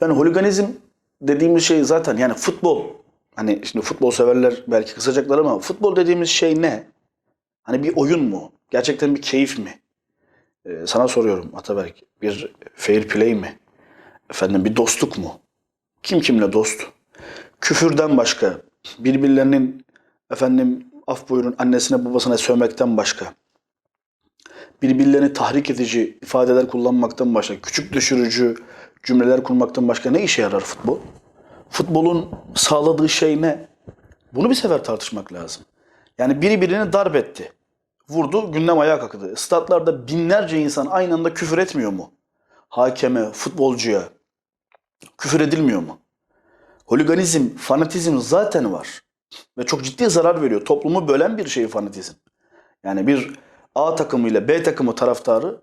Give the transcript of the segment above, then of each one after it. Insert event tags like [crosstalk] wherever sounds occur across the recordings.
Ben holiganizm dediğimiz şey zaten yani futbol. Hani şimdi futbol severler belki kısacaklar ama futbol dediğimiz şey ne? Hani bir oyun mu? Gerçekten bir keyif mi? Ee, sana soruyorum Ataberk. Bir fair play mi? Efendim bir dostluk mu? Kim kimle dost? Küfürden başka, birbirlerinin efendim af buyurun annesine babasına sövmekten başka, birbirlerini tahrik edici ifadeler kullanmaktan başka, küçük düşürücü cümleler kurmaktan başka ne işe yarar futbol? Futbolun sağladığı şey ne? Bunu bir sefer tartışmak lazım. Yani biri birini darp etti. Vurdu, gündem ayağa kalktı. Statlarda binlerce insan aynı anda küfür etmiyor mu? Hakeme, futbolcuya küfür edilmiyor mu? Holiganizm, fanatizm zaten var. Ve çok ciddi zarar veriyor. Toplumu bölen bir şey fanatizm. Yani bir A takımı ile B takımı taraftarı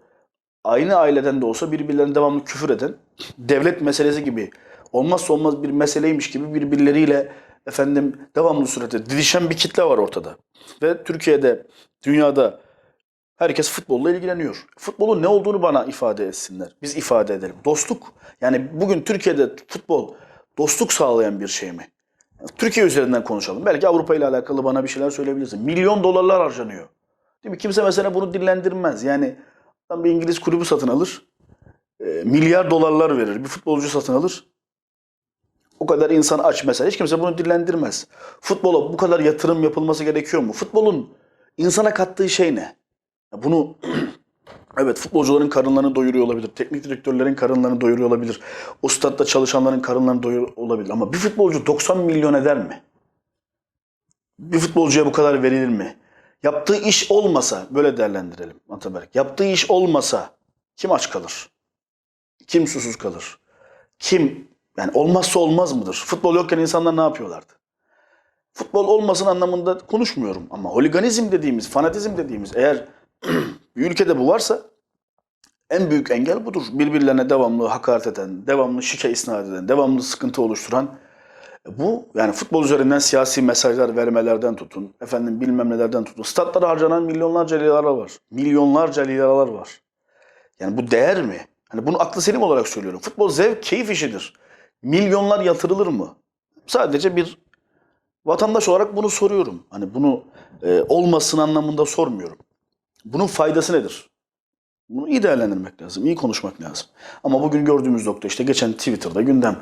aynı aileden de olsa birbirlerine devamlı küfür eden, devlet meselesi gibi olmazsa olmaz bir meseleymiş gibi birbirleriyle efendim devamlı surette didişen bir kitle var ortada. Ve Türkiye'de, dünyada herkes futbolla ilgileniyor. Futbolun ne olduğunu bana ifade etsinler. Biz ifade edelim. Dostluk. Yani bugün Türkiye'de futbol dostluk sağlayan bir şey mi? Türkiye üzerinden konuşalım. Belki Avrupa ile alakalı bana bir şeyler söyleyebilirsin. Milyon dolarlar harcanıyor. Değil mi? Kimse mesela bunu dillendirmez. Yani adam bir İngiliz kulübü satın alır. e, milyar dolarlar verir. Bir futbolcu satın alır. O kadar insan aç mesela. Hiç kimse bunu dillendirmez. Futbola bu kadar yatırım yapılması gerekiyor mu? Futbolun insana kattığı şey ne? Bunu [clears throat] evet futbolcuların karınlarını doyuruyor olabilir. Teknik direktörlerin karınlarını doyuruyor olabilir. O statta çalışanların karınlarını doyuruyor olabilir. Ama bir futbolcu 90 milyon eder mi? Bir futbolcuya bu kadar verilir mi? Yaptığı iş olmasa, böyle değerlendirelim Ataberk. Yaptığı iş olmasa kim aç kalır? Kim susuz kalır? Kim, yani olmazsa olmaz mıdır? Futbol yokken insanlar ne yapıyorlardı? Futbol olmasın anlamında konuşmuyorum ama holiganizm dediğimiz, fanatizm dediğimiz eğer [clears throat] bir ülkede bu varsa en büyük engel budur. Birbirlerine devamlı hakaret eden, devamlı şike isnat eden, devamlı sıkıntı oluşturan bu yani futbol üzerinden siyasi mesajlar vermelerden tutun, efendim bilmem nelerden tutun. Statlara harcanan milyonlarca liralar var. Milyonlarca liralar var. Yani bu değer mi? Hani bunu aklı selim olarak söylüyorum. Futbol zevk, keyif işidir. Milyonlar yatırılır mı? Sadece bir vatandaş olarak bunu soruyorum. Hani bunu e, olmasın anlamında sormuyorum. Bunun faydası nedir? Bunu iyi değerlendirmek lazım, iyi konuşmak lazım. Ama bugün gördüğümüz nokta işte geçen Twitter'da gündem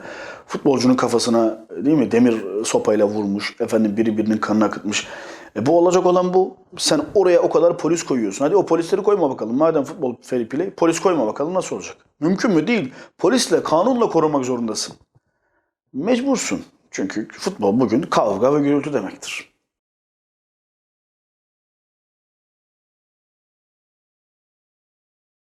futbolcunun kafasına değil mi demir sopayla vurmuş, efendim biri birinin kanını akıtmış. E bu olacak olan bu. Sen oraya o kadar polis koyuyorsun. Hadi o polisleri koyma bakalım. Madem futbol fair play, polis koyma bakalım nasıl olacak? Mümkün mü? Değil. Polisle, kanunla korumak zorundasın. Mecbursun. Çünkü futbol bugün kavga ve gürültü demektir.